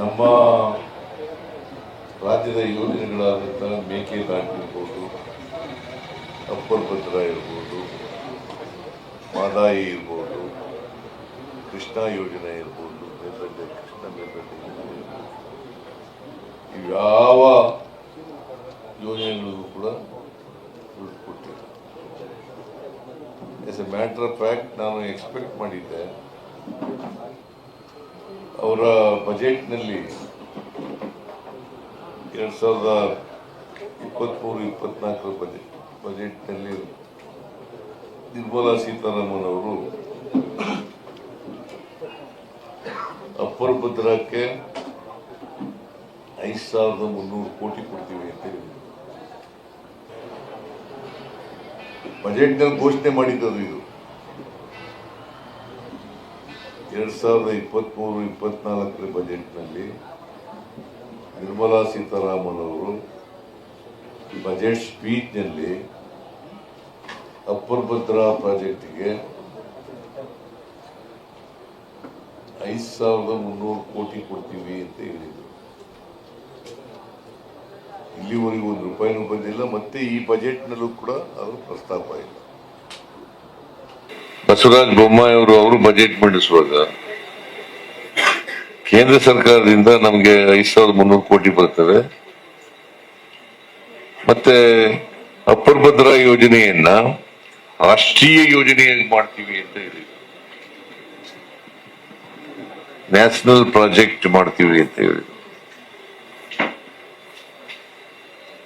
ನಮ್ಮ ರಾಜ್ಯದ ಯೋಜನೆಗಳಾದಂಥ ಮೇಕೆದಾಟು ಇರ್ಬೋದು ಅಪ್ಪರ್ ಭದ್ರ ಇರ್ಬೋದು, ಮಾದಾಯಿ ಇರ್ಬೋದು, ಕೃಷ್ಣ ಯೋಜನೆ ಇರ್ಬೋದು ಮೇಲ್ದಂಡೆ ಕೃಷ್ಣ ಮೇಲ್ದಂಡೆ ಯೋಜನೆ ಇರ್ಬೋದು. ಇವ್ಯಾವ ಯೋಜನೆಗಳಿಗೂ ಕೂಡ ದುಡ್ಡು ಕೊಟ್ಟಿಲ್ಲ. As a matter of fact ನಾನು ಎಕ್ಸ್ಪೆಕ್ಟ್ ಮಾಡಿದ್ದೆ ಅವರ ಬಜೆಟ್ನಲ್ಲಿ ಎರಡು ಸಾವಿರದ ಇಪ್ಪತ್ತ್ಮೂರು ಇಪ್ಪತ್ನಾಲ್ಕರ ಬಜೆಟ್, ಬಜೆಟ್ನಲ್ಲಿ ನಿರ್ಮಲಾ ಸೀತಾರಾಮನ್ ಅವರು ಅಪ್ಪರ್ ಭದ್ರಕ್ಕೆ ಐದು ಸಾವಿರದ ಮುನ್ನೂರು ಕೋಟಿ ಕೊಡ್ತೀವಿ ಅಂತ ಹೇಳಿದ್ರು. ಬಜೆಟ್ನಲ್ಲಿ ಘೋಷಣೆ ಮಾಡಿದ್ದರು ಇದು. ಎರಡ್ ಸಾವಿರದ ಇಪ್ಪತ್ತ್ಮೂರು ಇಪ್ಪತ್ನಾಲ್ಕರ ಬಜೆಟ್ನಲ್ಲಿ ನಿರ್ಮಲಾ ಸೀತಾರಾಮನ್ ಅವರು ಬಜೆಟ್ ಸ್ಪೀಚ್ನಲ್ಲಿ ಅಪ್ಪರ್ ಭದ್ರಾ ಪ್ರಾಜೆಕ್ಟಿಗೆ ಐದು ಸಾವಿರದ ಮುನ್ನೂರು ಕೋಟಿ ಕೊಡ್ತೀವಿ ಅಂತ ಹೇಳಿದರು. ಇಲ್ಲಿವರೆಗೂ ಒಂದು ರೂಪಾಯಿನೂ ಬಂದಿಲ್ಲ, ಮತ್ತೆ ಈ ಬಜೆಟ್ನಲ್ಲೂ ಕೂಡ ಅದು ಪ್ರಸ್ತಾಪ ಇಲ್ಲ. ಬಸವರಾಜ ಬೊಮ್ಮಾಯಿ ಅವರು ಬಜೆಟ್ ಮಂಡಿಸುವಾಗ ಕೇಂದ್ರ ಸರ್ಕಾರದಿಂದ ನಮಗೆ ಐದು ಸಾವಿರದ ಮುನ್ನೂರು ಕೋಟಿ ಬರ್ತವೆ. ಮತ್ತೆ ಅಪ್ಪರ್ ಭದ್ರಾ ಯೋಜನೆಯನ್ನ ರಾಷ್ಟ್ರೀಯ ಯೋಜನೆಯಾಗಿ ಮಾಡ್ತೀವಿ ಅಂತ ಹೇಳಿ ನ್ಯಾಷನಲ್ ಪ್ರಾಜೆಕ್ಟ್ ಮಾಡ್ತೀವಿ ಅಂತ ಹೇಳಿದ್ರು.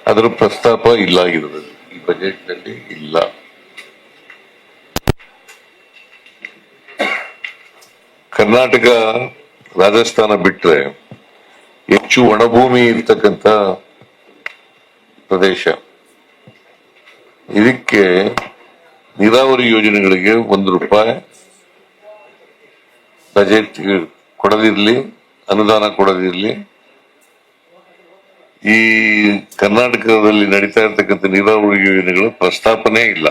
ಅದರ ಪ್ರಸ್ತಾಪ ಇಲ್ಲ ಆಗಿರೋದು. ಈ ಬಜೆಟ್ನಲ್ಲಿ ಇಲ್ಲ. ಕರ್ನಾಟಕ, ರಾಜಸ್ಥಾನ ಬಿಟ್ಟರೆ ಹೆಚ್ಚು ಒಣಭೂಮಿ ಇರ್ತಕ್ಕಂಥ ಪ್ರದೇಶ. ಇದಕ್ಕೆ ನೀರಾವರಿ ಯೋಜನೆಗಳಿಗೆ ಒಂದು ರೂಪಾಯಿ ಬಜೆಟ್ ಕೊಡದಿರಲಿ, ಅನುದಾನ ಕೊಡದಿರಲಿ. ಈ ಕರ್ನಾಟಕದಲ್ಲಿ ನಡೀತಾ ಇರ್ತಕ್ಕಂಥ ನೀರಾವರಿ ಯೋಜನೆಗಳು ಪ್ರಸ್ತಾಪನೆ ಇಲ್ಲ.